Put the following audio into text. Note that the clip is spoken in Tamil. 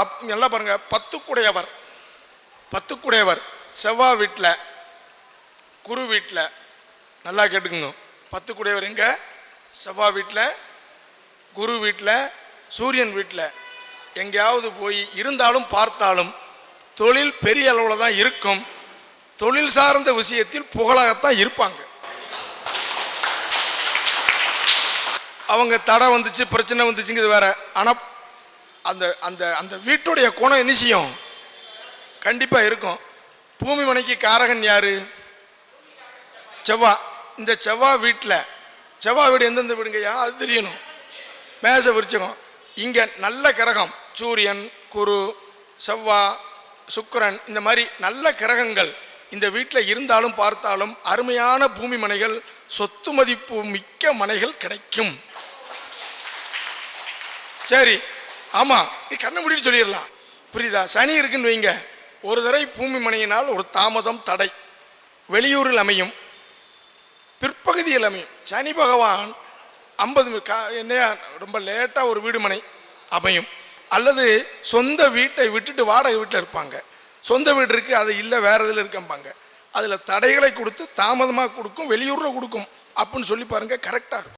அப் நல்லா பாருங்கள் பத்துக்குடையவர். பத்துக்குடையவர். செவ்வாய் வீட்டில் குரு வீட்டில் நல்லா கேட்டுக்கோங்க. பத்துக்குடையவர் இங்கே செவ்வாய் வீட்டில் குரு வீட்டில் சூரியன் வீட்டில் எங்கேயாவது போய் இருந்தாலும் பார்த்தாலும் தொழில் பெரிய அளவில் தான் இருக்கும். தொழில் சார்ந்த விஷயத்தில் புகழாகத்தான் இருப்பாங்க. அவங்க தடை வந்துச்சு பிரச்சனை வந்துச்சுங்கிறது வேற. ஆனால் அந்த அந்த அந்த வீட்டுடைய குணம் என்ன செய்யும்? கண்டிப்பாக இருக்கும். பூமி மனைக்கு காரகன் யாரு? செவ்வா. இந்த செவ்வா வீட்டில் செவ்வா வீடு எந்தெந்த வீடுங்கய்யா? அது தெரியணும். மேச விரிச்சகம். இங்கே நல்ல கிரகம் சூரியன் குரு செவ்வா சுக்கரன் இந்த மாதிரி நல்ல கிரகங்கள் இந்த வீட்டில் இருந்தாலும் பார்த்தாலும் அருமையான பூமி மனைகள் சொத்து மதிப்பு மிக்க மனைகள் கிடைக்கும். சரி. ஆமாம் நீ கண்ணை முடின்னு சொல்லிடலாம். புரியுதா? சனி இருக்குன்னு வைங்க. ஒரு தடவை பூமி மனையினால் ஒரு தாமதம் தடை. வெளியூரில் அமையும். பிற்பகுதியில் அமையும். சனி பகவான் ஐம்பது கா என்னையா? ரொம்ப லேட்டாக ஒரு வீடு மனை அமையும். அல்லது சொந்த வீட்டை விட்டுட்டு வாடகை வீட்டில் இருப்பாங்க. சொந்த வீடு இருக்குது அது இல்லை வேற இதில் இருக்கம்பாங்க. அதில் தடைகளை கொடுத்து தாமதமாக கொடுக்கும் வெளியூரில் கொடுக்கும் அப்படின்னு சொல்லி பாருங்க கரெக்டாக இருக்கும்.